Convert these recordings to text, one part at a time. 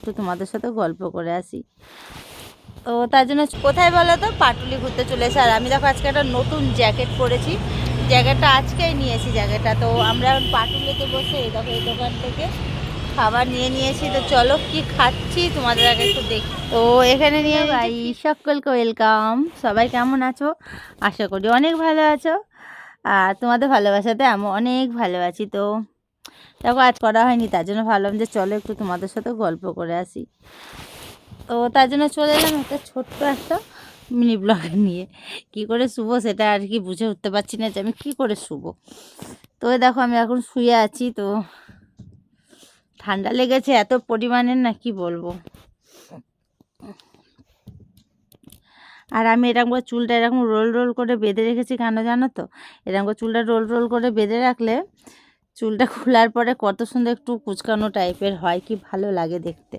একটু তোমাদের সাথে গল্প করে আসি। তো তার জন্য কোথায় বলো তো? পাটুলি ঘুরতে চলে এসে আর আমি দেখো আজকে একটা নতুন জ্যাকেট পরেছি। জ্যাকেটটা আজকেই নিয়েছি জ্যাকেটটা। তো আমরা এখন পাটুলিতে বসে এই দেখো এই দোকান থেকে খাবার নিয়ে নিয়েছি। তো চলো কি খাচ্ছি তোমাদের আগে একটু দেখি। তো এখানে নিয়ে ভাই সকলকে ওয়েলকাম সবাই কেমন আছো? আশা করি অনেক ভালো আছো। আর তোমাদের ভালোবাসাতে আমি অনেক ভালো আছি তো। দেখো, আজ করা হয়নি, তার জন্য ভাবলাম যে চলো একটু তোমাদের সাথে গল্প করে আসি। তো তার জন্য চলে এলাম একটা ছোট্ট একটা মিনি ব্লগ নিয়ে। কি করে শুবো সেটা আর কি বুঝে উঠতে পারছি না যে আমি কি করে শুবো। তো দেখো, আমি এখন শুয়ে আছি, তো ঠান্ডা লেগেছে, এত পরিমাণে না কি বলব। আর আমি এরকম করে চুলটা এরকম রোল রোল করে বেঁধে রেখেছি কেন জানো তো? এরকম করে চুলটা রোল রোল করে বেঁধে রাখলে চুলটা খোলার পরে কত সুন্দর একটু কুচকানো টাইপের হয়, কি ভালো লাগে দেখতে।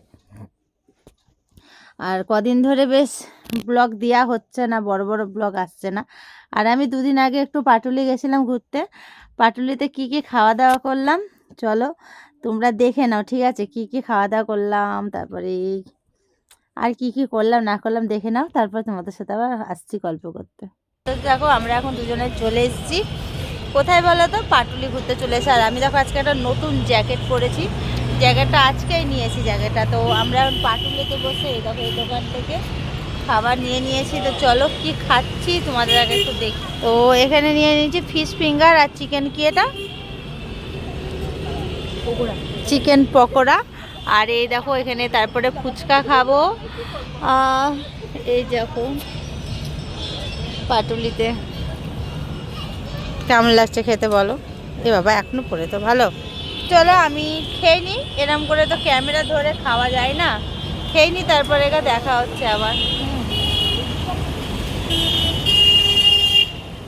আর কদিন ধরে বেশ ব্লগ দেওয়া হচ্ছে না, বড় বড় ব্লগ আসছে না। আর আমি দুদিন আগে একটু পাটুলি গেছিলাম ঘুরতে। পাটুলিতে কি কি খাওয়া দাওয়া করলাম? চলো তোমরা দেখে নাও, ঠিক আছে? কি কি খাওয়া দাওয়া করলাম, তারপরে আর কি কি করলাম, না করলাম দেখে নাও, তারপর তোমাদের সাথে আবার আসছি গল্প করতে। দেখো, আমরা এখন দুজনে চলে এসেছি। কোথায় বলো তো? পাটুলি ঘুরতে চলে এসে। আর আমি দেখো আজকে একটা নতুন জ্যাকেট পরেছি। জ্যাকেটটা আজকেই নিয়েছি জ্যাকেটটা। তো আমরা এখন পাটুলিতে বসে এই দেখো এই দোকান থেকে খাবার নিয়ে নিয়েছি। তো চলো কি খাচ্ছি তোমাদের আগে একটু দেখি। তো এখানে নিয়ে নিয়েছি ফিশ ফিঙ্গার আর চিকেন কি এটা? চিকেন পকোড়া। আর এই দেখো এখানে তারপরে ফুচকা খাব। এই দেখো পাটুলিতে। কেমন লাগছে খেতে বলো? এ বাবা, এখনও পরে তো ভালো। চলো আমি খেয়ে নিই এরম করে তো ক্যামেরা ধরে খাওয়া যায় না। খেয়ে নিই তারপরে এটা দেখা হচ্ছে আবার।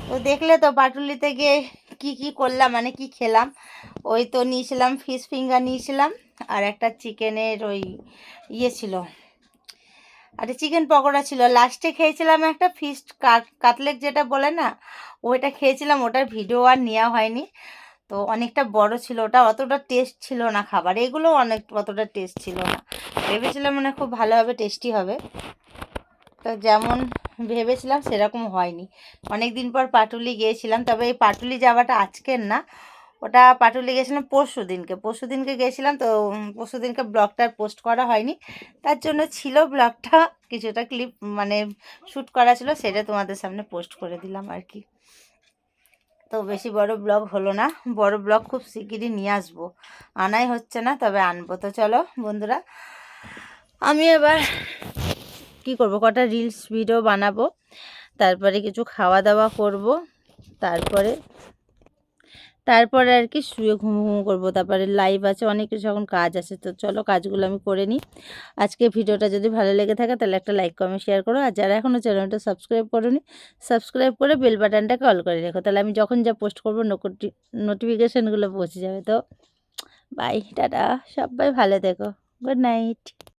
তো দেখলে তো পাটুলিতে গিয়ে কি কি করলাম মানে কি খেলাম? ওই তো নিয়েছিলাম ফিশ ফিঙ্গার নিয়েছিলাম, আর একটা চিকেনের ওই ইয়ে ছিল। আর, চিকেন পকোড়া ছিল। লাস্টে খেয়েছিলাম একটা ফিশ কাটলেট যেটা বলে না? ওইটা খেয়েছিলাম, ওটার ভিডিও আর নেওয়া হয়নি। তো অনেকটা বড় ছিল ওটা, অতটা টেস্ট ছিল না খাবার। এগুলো অনেক, অতটা টেস্ট ছিল না। ভেবেছিলাম মানে খুব ভালো হবে টেস্টি হবে। তো যেমন ভেবেছিলাম সেরকম হয়নি। অনেক দিন পর পাটুলি গিয়েছিলাম, তবে এই পাটুলি যাওয়াটা আজকের না। ওটা পাটুলি গেছিলাম পরশু দিনকে। পরশু দিনকে গেছিলাম তো পরশু দিনকে ব্লগটা পোস্ট করা হয়নি। তার জন্য ছিল ব্লগটা। কিছুটা ক্লিপ মানে শ্যুট করা ছিল সেটা তোমাদের সামনে পোস্ট করে দিলাম আর কি। তো বেশি বড় ব্লগ হলো না, বড় ব্লগ খুব শিগগিরই নিয়ে আসব। আনাই হচ্ছে না, তবে আনব। তো চলো বন্ধুরা, আমি এবার কি করব? কটা রিলস ভিডিও বানাবো, তারপরে কিছু খাওয়া দাওয়া করব, তারপরে তারপরে আর কি শুয়ে ঘুম ঘুম করব। তারপরে লাইভ আছে, অনেক কিছু এখন কাজ আছে। তো চলো কাজগুলো আমি করে নিই। আজকে ভিডিওটা যদি ভালো লেগে থাকে, তাহলে একটা লাইক কমেন্ট শেয়ার করো। আর যারা এখনও চ্যানেলটা সাবস্ক্রাইব করোনি সাবস্ক্রাইব করে বেল বাটনটাকে অল করে রেখো। তাহলে আমি যখন যা পোস্ট করব নোটিফিকেশানগুলো পৌঁছে যাবে। তো বাই টাটা, সবাই ভালো থেকো। Good night